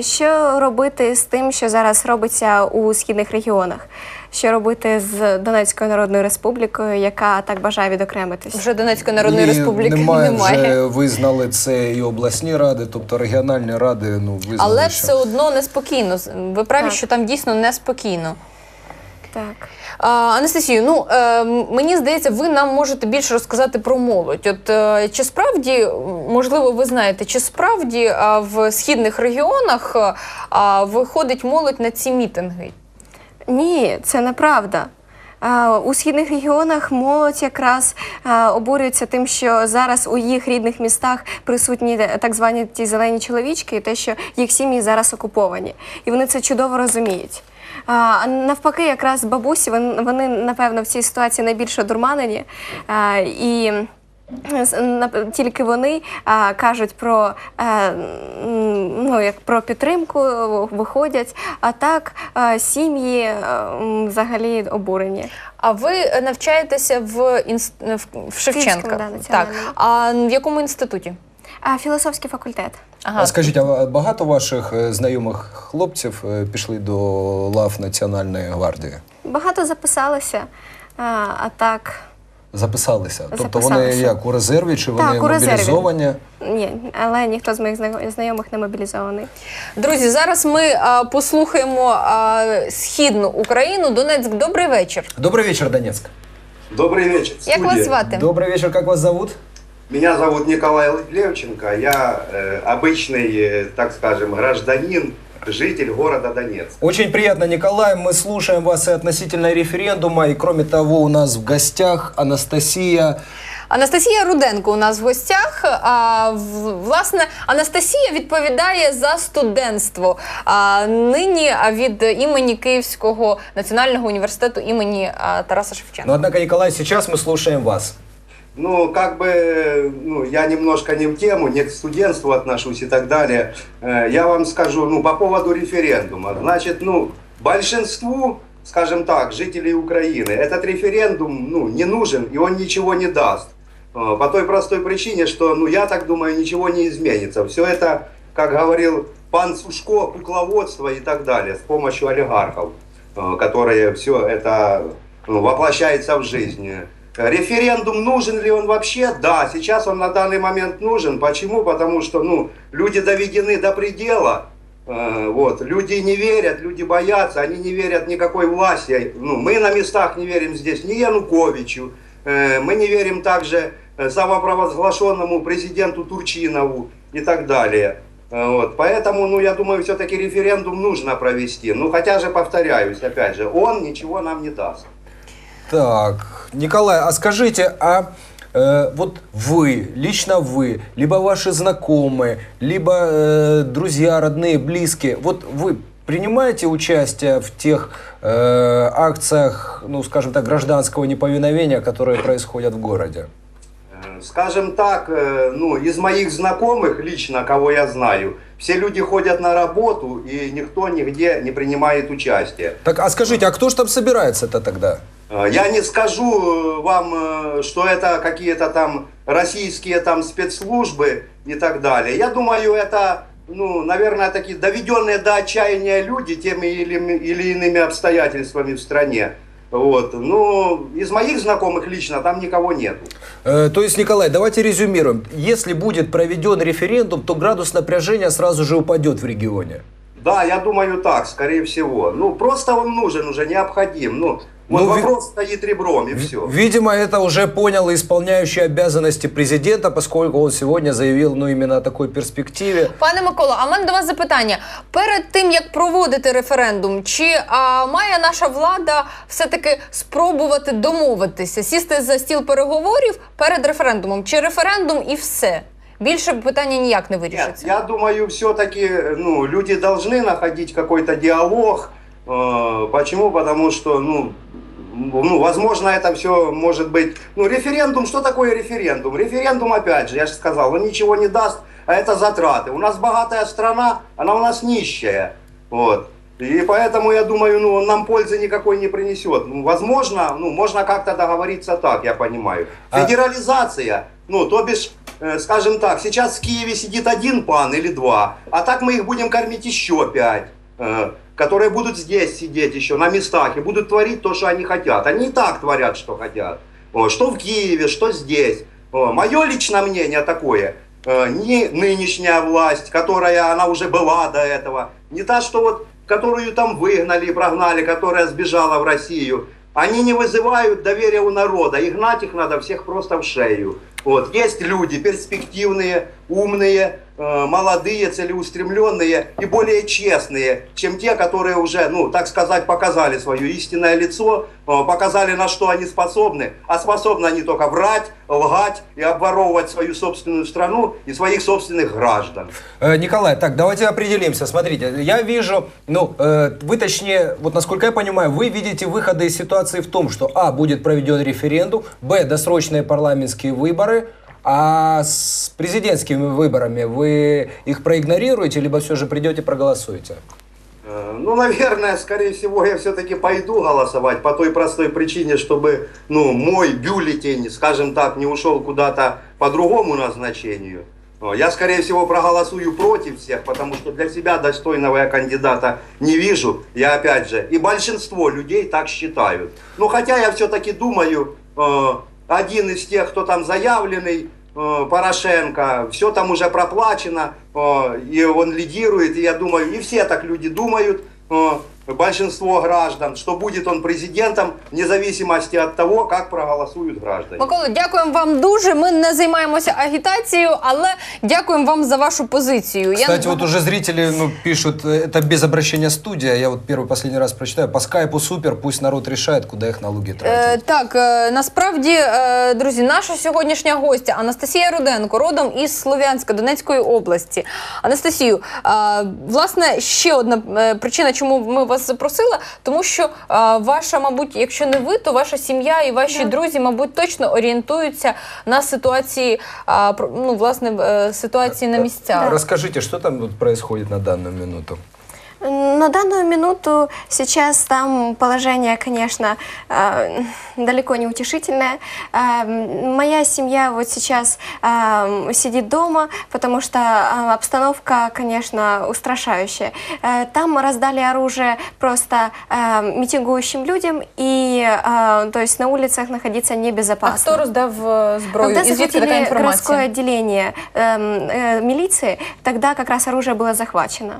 Що робити з тим, що зараз робиться у східних регіонах? Що робити з Донецькою Народною Республікою, яка так бажає відокремитись? Вже Донецької Народної Ні, Республіки немає, немає. Вже визнали це і обласні ради, тобто регіональні ради ну, визнали, Але що... все одно неспокійно. Ви праві, Так. що там дійсно неспокійно. Так. А, Анастасію, ну е, мені здається, ви нам можете більше розказати про молодь. От е, чи справді, можливо, ви знаєте, чи справді а, в східних регіонах е, виходить молодь на ці мітинги? Ні, це неправда. У східних регіонах молодь якраз обурюється тим, що зараз у їх рідних містах присутні так звані ті зелені чоловічки, і те, що їх сім'ї зараз окуповані. І вони це чудово розуміють. А а навпаки, якраз бабусі вони, вони напевно в цій ситуації найбільш одурманені. А, і тільки вони а, кажуть про, е, м, ну, як про підтримку, виходять, а так е, сім'ї е, взагалі обурені. А ви е, навчаєтеся в, інс... в, в Шевченка? да, так. А в якому інституті? А філософський факультет. Ага. А скажіть, а багато ваших е, знайомих хлопців е, пішли до лав Національної гвардії? Багато записалося, а, а так. Записалися? Тобто вони Записалися. як у резерві, чи вони Так, у резерві. мобілізовані? Ні, але ніхто з моїх зна- знайомих не мобілізований. Друзі, зараз ми а, послухаємо а, східну Україну. Донецьк, добрий вечір. Добрий вечір, Донецьк. Добрый вечер. Як вас звати? Добрий вечір, як вас зовут? Меня зовут Николай Левченко. Я э, обычный, э, так скажем, гражданин, житель города Донецк. Очень приятно, Николай. Мы слушаем вас и относительно референдума. И кроме того, у нас в гостях Анастасия. Анастасія Руденко у нас в гостях. А, в- власне, Анастасія відповідає за студентство. А, нині а, від імені Київського національного університету імені а, Тараса Шевченка. Но, однако, Николай, сейчас мы слушаем вас. Ну, как бы, ну, я немножко не в тему, не к студентству отношусь и так далее. Э, Я вам скажу, ну, по поводу референдума. Значит, ну, большинству, скажем так, жителей Украины этот референдум, ну, не нужен, и он ничего не даст. Э, По той простой причине, что, ну, я так думаю, ничего не изменится. Все это, как говорил пан Сушко, кукловодство и так далее, с помощью олигархов, э, которые все это ну, воплощается в жизнь. Референдум нужен ли он вообще? Да, сейчас он на данный момент нужен. Почему? Потому что ну, люди доведены до предела. Э, Вот. Люди не верят, люди боятся, они не верят никакой власти. Ну, мы на местах не верим здесь ни Януковичу, э, мы не верим также э, самопровозглашенному президенту Турчинову и так далее. Вот. Поэтому, ну, я думаю, все-таки референдум нужно провести. Ну, хотя же, повторяюсь, опять же, он ничего нам не даст. Так, Николай, а скажите, а э, вот вы, лично вы, либо ваши знакомые, либо э, друзья, родные, близкие, вот вы принимаете участие в тех э, акциях, ну, скажем так, гражданского неповиновения, которые происходят в городе? Э, Скажем так, э, ну, из моих знакомых лично, кого я знаю, все люди ходят на работу, и никто нигде не принимает участие. Так, а скажите, а кто же там собирается-то тогда? Э, Я не скажу э, вам, э, что это какие-то там российские там спецслужбы и так далее. Я думаю, это, ну, наверное, такие доведенные до отчаяния люди теми или, или иными обстоятельствами в стране. Вот. Ну, из моих знакомых лично там никого нету. Э, то есть, Николай, давайте резюмируем. Если будет проведен референдум, то градус напряжения сразу же упадет в регионе. Да, я думаю так, скорее всего. Ну, просто он нужен уже, необходим. Ну, вот Ну, ви- вопрос стоит ребром, и все. Видимо, это уже понял исполняющий обязанности президента, поскольку он сегодня заявил ну, именно о такой перспективе. Пане Миколо, а в мене до вас запитання. Перед тим як проводити референдум, чи а, має наша влада все-таки спробувати домовитися, сісти за стіл переговорів перед референдумом? Чи референдум і все? Більше питання ніяк не Нет, вирішиться. я думаю, все-таки ну, люди должны находить какой-то диалог. Э, Почему? Потому что, ну, ну, возможно, это все может быть... Ну, референдум, что такое референдум? Референдум, опять же, я же сказал, он ничего не даст, а это затраты. У нас богатая страна, она у нас нищая. Вот. И поэтому, я думаю, ну, он нам пользы никакой не принесет. Ну, возможно, ну, можно как-то договориться так, я понимаю. А- Федерализация. Ну, то бишь, э, скажем так, сейчас в Киеве сидит один пан или два, а так мы их будем кормить еще пять, э, которые будут здесь сидеть еще на местах и будут творить то, что они хотят. Они и так творят, что хотят. Что в Киеве, что здесь. Мое личное мнение такое. э, Не нынешняя власть, которая она уже была до этого, не та, что вот, которую там выгнали и прогнали, которая сбежала в Россию, они не вызывают доверия у народа. И гнать их надо всех просто в шею. Вот. Есть люди перспективные, умные, молодые, целеустремленные и более честные, чем те, которые уже, ну, так сказать, показали свое истинное лицо, э, показали, на что они способны. А способны они только врать, лгать и обворовывать свою собственную страну и своих собственных граждан. Э, Николай, так, давайте определимся. Смотрите, я вижу, ну, э, вы точнее, вот насколько я понимаю, вы видите выходы из ситуации в том, что А, будет проведен референдум, Б, досрочные парламентские выборы, а с президентскими выборами вы их проигнорируете, либо все же придете проголосуете? Э, Ну, наверное, скорее всего, я все-таки пойду голосовать по той простой причине, чтобы, ну, мой бюллетень, скажем так, не ушел куда-то по другому назначению. О, Я, скорее всего, проголосую против всех, потому что для себя достойного я кандидата не вижу. Я, опять же, и большинство людей так считают. Ну, хотя я все-таки думаю, э, один из тех, кто там заявленный, э, Порошенко, все там уже проплачено, э, и он лидирует, и я думаю, и все так люди думают, э, большинство граждан, что будет он президентом, вне зависимости от того, как проголосуют граждане. Микола, дякуємо вам дуже. Ми не займаємося агітацією, але дякуємо вам за вашу позицію. Кстати, вот уже зрители ну, пишут, э, это без обращения студия, я вот первый последний раз прочитаю, по скайпу супер, пусть народ решает, куда их налоги Е, тратить. так, е, насправді, е, друзі, наша сьогоднішня гостя Анастасія Руденко, родом із Слов'янська Донецької області. Анастасію, е, власне, ще одна е, причина, чому ми вас запросили, тому що а, ваша, мабуть, якщо не ви, то ваша сім'я і ваші друзі, мабуть, точно орієнтуються на ситуації, а, про- ну, власне, е, ситуації на місцях. Розкажіть, що там тут происходит на дану минуту? На данную минуту сейчас там положение, конечно, э, далеко не утешительное. Э, Моя семья вот сейчас э, сидит дома, потому что э, обстановка, конечно, устрашающая. Э, Там раздали оружие просто э, митингующим людям, и э, то есть на улицах находиться А небезопасно. хто роздав е, зброю? Когда І звідки така захватили городское інформація? отделение эм, э, милиции, тогда как раз оружие было захвачено.